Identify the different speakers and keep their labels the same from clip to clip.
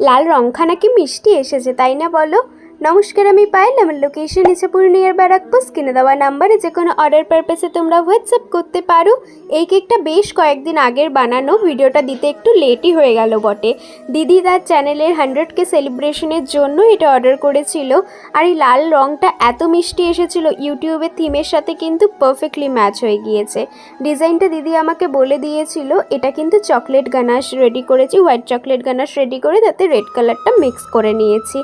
Speaker 1: লাল রংখানা কি মিষ্টি এসেছে তাই না বলো? নমস্কার, আমি পাইল আমার লোকেশন ইচ্ছে পূর্ণিয়ার ব্যারাকপুর। কিনে দেওয়া নাম্বারে যে কোনো অর্ডার পারপাসে তোমরা হোয়াটসঅ্যাপ করতে পারো। এই কেকটা বেশ কয়েকদিন আগের বানানো। ভিডিওটা দিতে একটু লেটই হয়ে গেল বটে। দিদি তার চ্যানেলের হান্ড্রেড কে সেলিব্রেশনের জন্য এটা অর্ডার করেছিল। আর এই লাল রংটা এত মিষ্টি এসেছিল ইউটিউবের থিমের সাথে কিন্তু পারফেক্টলি ম্যাচ হয়ে গিয়েছে। ডিজাইনটা দিদি আমাকে বলে দিয়েছিল, এটা কিন্তু চকলেট গানাশ রেডি করেছি। হোয়াইট চকলেট গানাশ রেডি করে তাতে রেড কালারটা মিক্স করে নিয়েছি।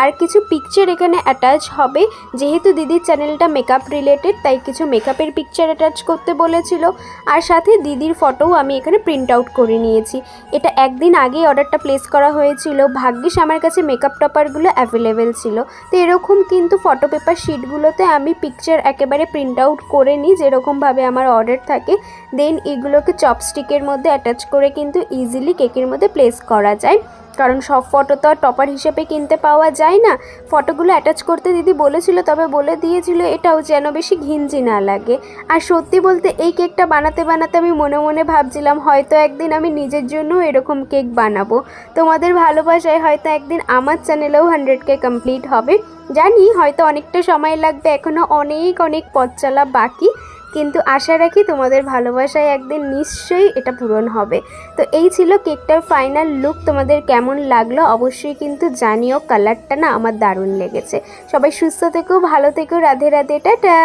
Speaker 1: আর কিছু পিকচার এখানে অ্যাটাচ হবে। যেহেতু দিদির চ্যানেলটা মেকআপ রিলেটেড তাই কিছু মেকআপের পিকচার অ্যাটাচ করতে বলেছিল। আর সাথে দিদির ফটোও আমি এখানে প্রিন্ট আউট করে নিয়েছি। এটা একদিন আগেই অর্ডারটা প্লেস করা হয়েছিল। ভাগ্যিস আমার কাছে মেকআপ টপারগুলো অ্যাভেলেবেল ছিল। তো এরকম কিন্তু ফটো পেপার শিটগুলোতে আমি পিকচার একেবারে প্রিন্ট আউট করে নিই, যেরকমভাবে আমার অর্ডার থাকে। দেন এগুলোকে চপস্টিকের মধ্যে অ্যাটাচ করে কিন্তু ইজিলি কেকের মধ্যে প্লেস করা যায়। কারণ সব ফটো তো আর টপার হিসেবে কিনতে পাওয়া যায় না। ফটোগুলো অ্যাটাচ করতে দিদি বলেছিল, তবে বলে দিয়েছিল এটাও যেন বেশি ঘিঞ্জি না লাগে। আর সত্যি বলতে এই কেকটা বানাতে বানাতে আমি মনে মনে ভাবছিলাম, হয়তো একদিন আমি নিজের জন্য এরকম কেক বানাবো। তোমাদের ভালোবাসায় হয়তো একদিন আমার চ্যানেলেও হান্ড্রেড কে কমপ্লিট হবে। জানি হয়তো অনেকটা সময় লাগবে এখনও অনেক অনেক পথ চলা বাকি। কিন্তু আশা রাখি তোমাদের ভালোবাসায় একদিন নিশ্চয়ই এটা পূরণ হবে। তো এই ছিল কেকটার ফাইনাল লুক তোমাদের কেমন লাগল অবশ্যই কিন্তু জানিও কালারটা না আমার দারুণ লেগেছে। সবাই সুস্থ থেকেও ভালো থেকেও রাধে রাধে, টাটা!